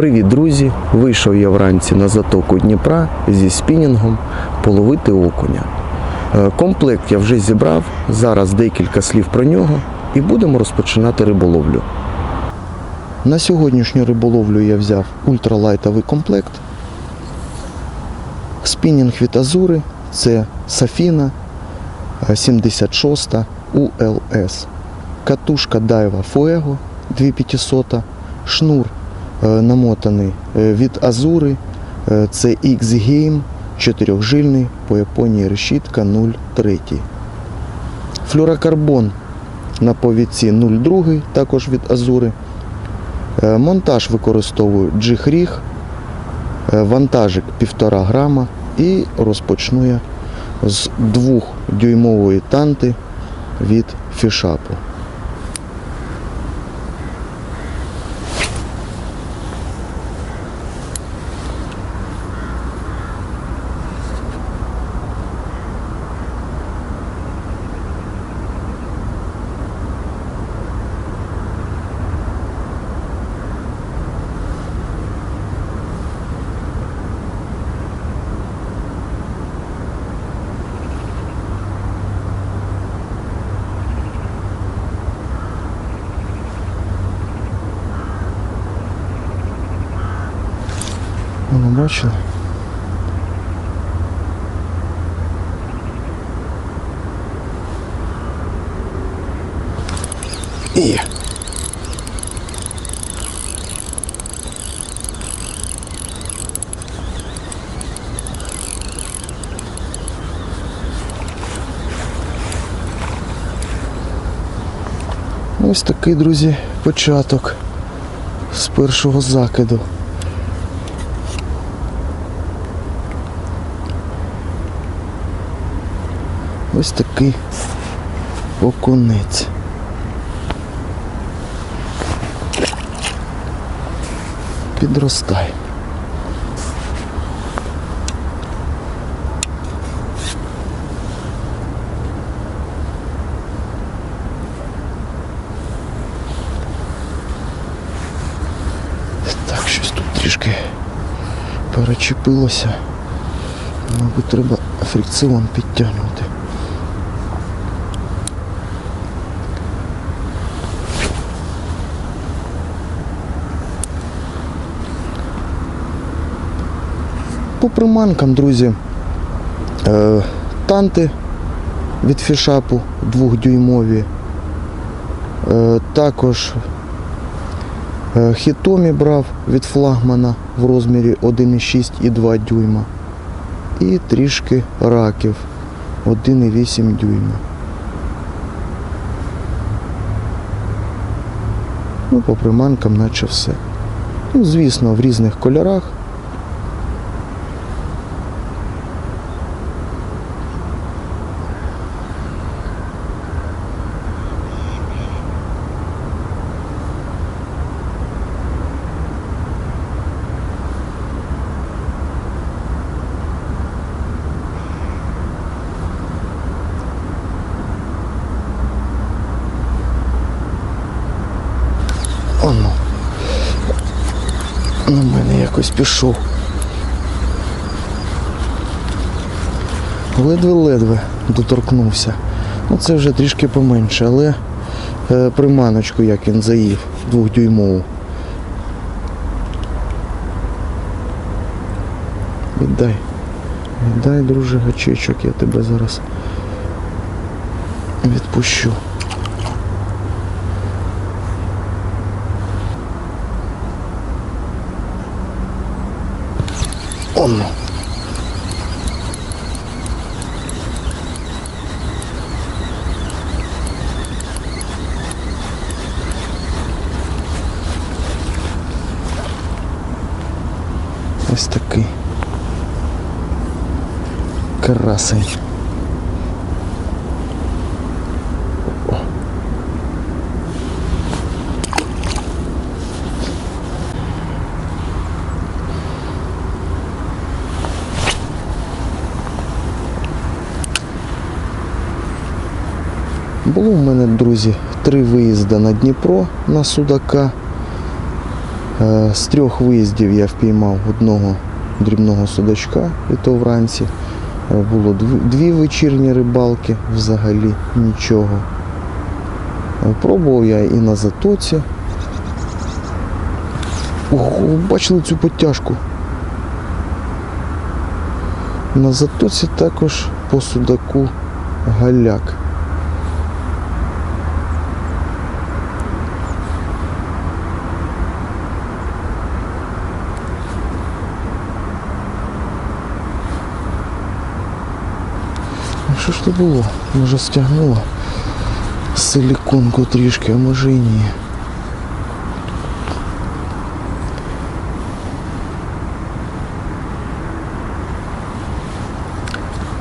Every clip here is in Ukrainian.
Привіт, друзі! Вийшов я вранці на затоку Дніпра зі спінінгом половити окуня. Е, Комплект я вже зібрав, зараз декілька слів про нього і будемо розпочинати риболовлю. На сьогоднішню риболовлю я взяв ультралайтовий комплект. Спінінг від Азури це Сафіна е, 76 ULS. Катушка Daiwa Fuego 2500, шнур е, намотаний е, від Азури. Е, Це X-Game 4-жильний по Японії решітка 0,3. Флюрокарбон на повідці 0,2, також від Азури. Е, Монтаж використовую джихріг, е, вантажик 1,5 грама і розпочну я з 2-дюймової танти від фішапу. Бачили? І. Ось такий, друзі, початок з першого закиду. Ось такий окунець. Підростай. Так, щось тут трішки перечепилося. Мабуть, треба фрикціон підтягнути. По приманкам, друзі, е, танти від фішапу двохдюймові. Е, також е, хітомі брав від флагмана в розмірі 1,6 і 2 дюйма. І трішки раків 1,8 дюйма. Ну, по приманкам наче все. Ну, звісно, в різних кольорах. Оно. На мене якось пішов. Ледве-ледве доторкнувся. Ну це вже трішки поменше, але е, приманочку як він заїв двохдюймову. Віддай. Віддай, друже, гачечок, я тебе зараз відпущу. Оно. Ось такий красень. Було в мене, друзі, три виїзди на Дніпро на Судака. Е, З трьох виїздів я впіймав одного дрібного судачка, і то вранці. Е, Було дві- вечірні рибалки, взагалі нічого. Е, Пробував я і на затоці. Ого, бачили цю потяжку. На затоці також по судаку галяк. Що ж то було? Може стягнуло силіконку трішки, а може і ні.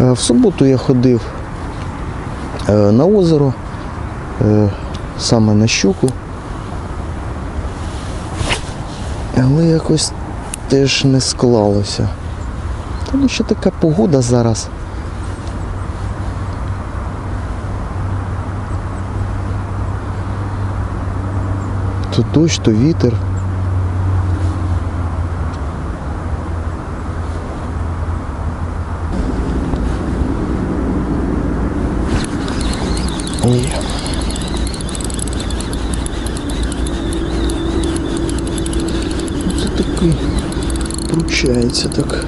Е, В суботу я ходив е, на озеро, е, саме на щуку. Але якось теж не склалося. Тому що така погода зараз. То дощ, то вітер. Ой. Це такий пручається так.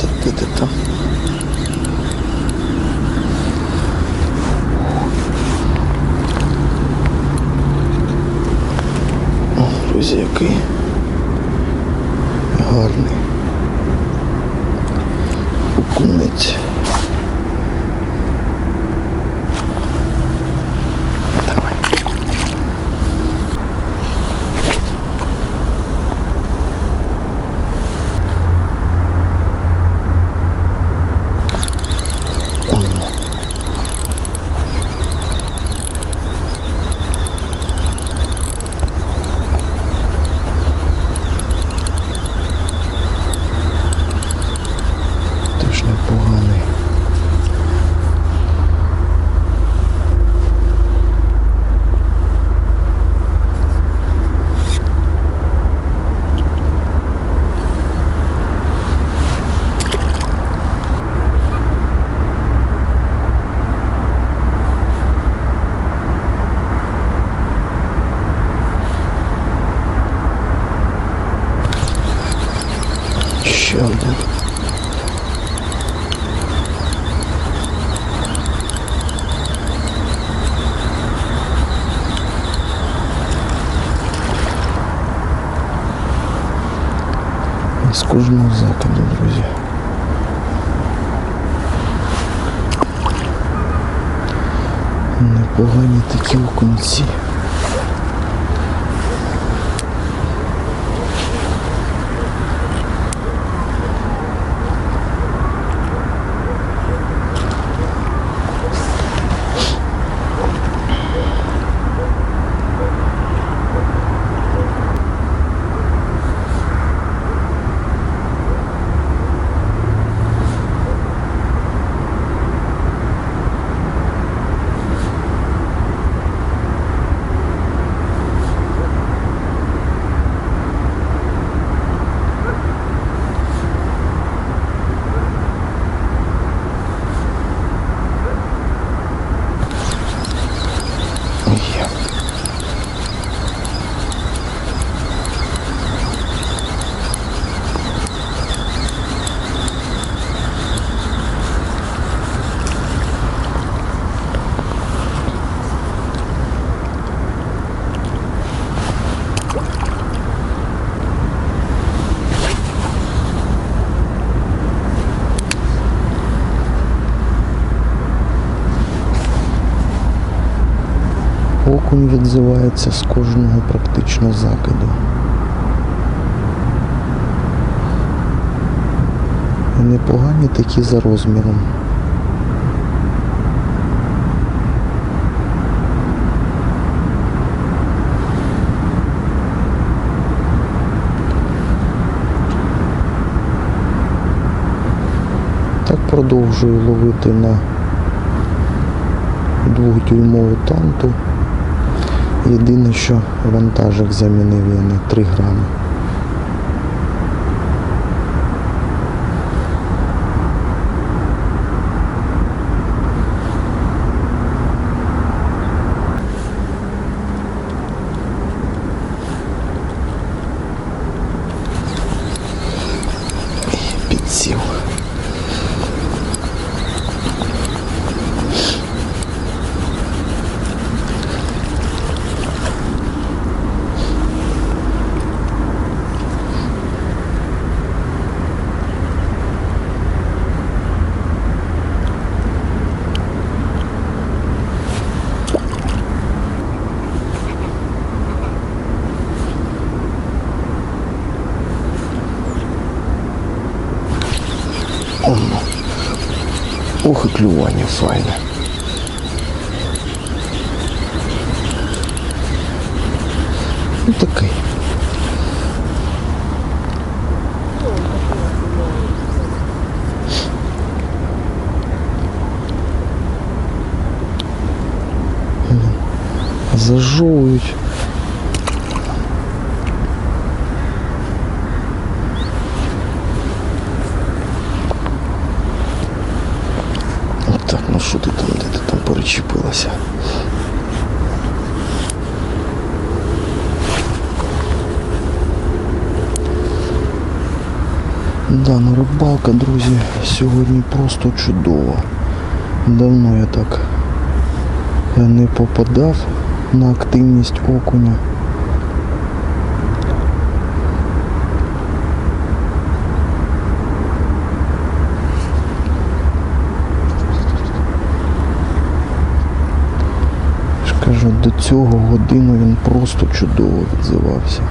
Так, друзі, який гарний. Окунець. Давай. Теж непоганий. Ще один. З кожного закладу, друзі. Непогані такі окунці. Окунь відзивається з кожного практично закиду. І непогані такі за розміром. Так продовжую ловити на двохдюймову танту. Єдине, що вантажик замінив я на 3 грами. Клювання файне. Ну такий. Зажовують. Ти? Да, ну рибалка, друзі, сьогодні просто чудова. Давно я так не попадав на активність окуня. Я ж кажу, до цього годину він просто чудово відзивався.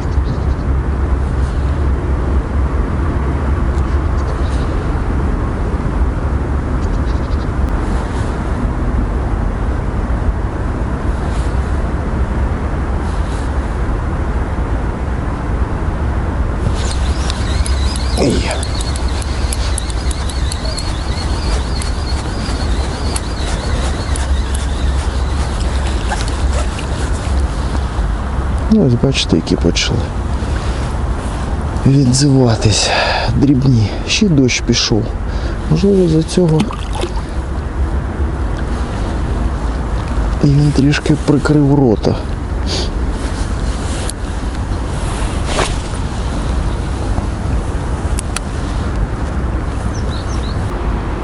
Ой. Ну, ось бачите, які почали відзиватись дрібні. Ще дощ пішов. Можливо, за цього і він трішки прикрив рота.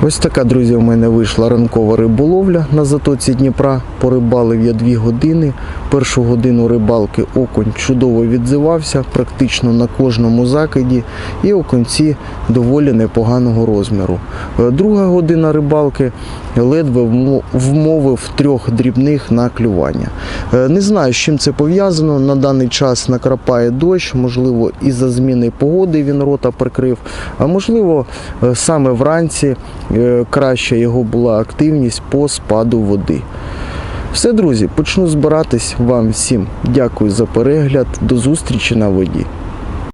Ось така, друзі, у мене вийшла ранкова риболовля на затоці Дніпра. Порибалив я дві години. Першу годину рибалки окунь чудово відзивався, практично на кожному закиді, і окунці доволі непоганого розміру. Е, Друга година рибалки ледве вмовив трьох дрібних на клювання. Е, Не знаю, з чим це пов'язано. На даний час накрапає дощ, можливо, із-за зміни погоди він рота прикрив, а можливо, е, саме вранці краща його була активність по спаду води. Все, друзі, почну збиратись. Вам всім дякую за перегляд. До зустрічі на воді.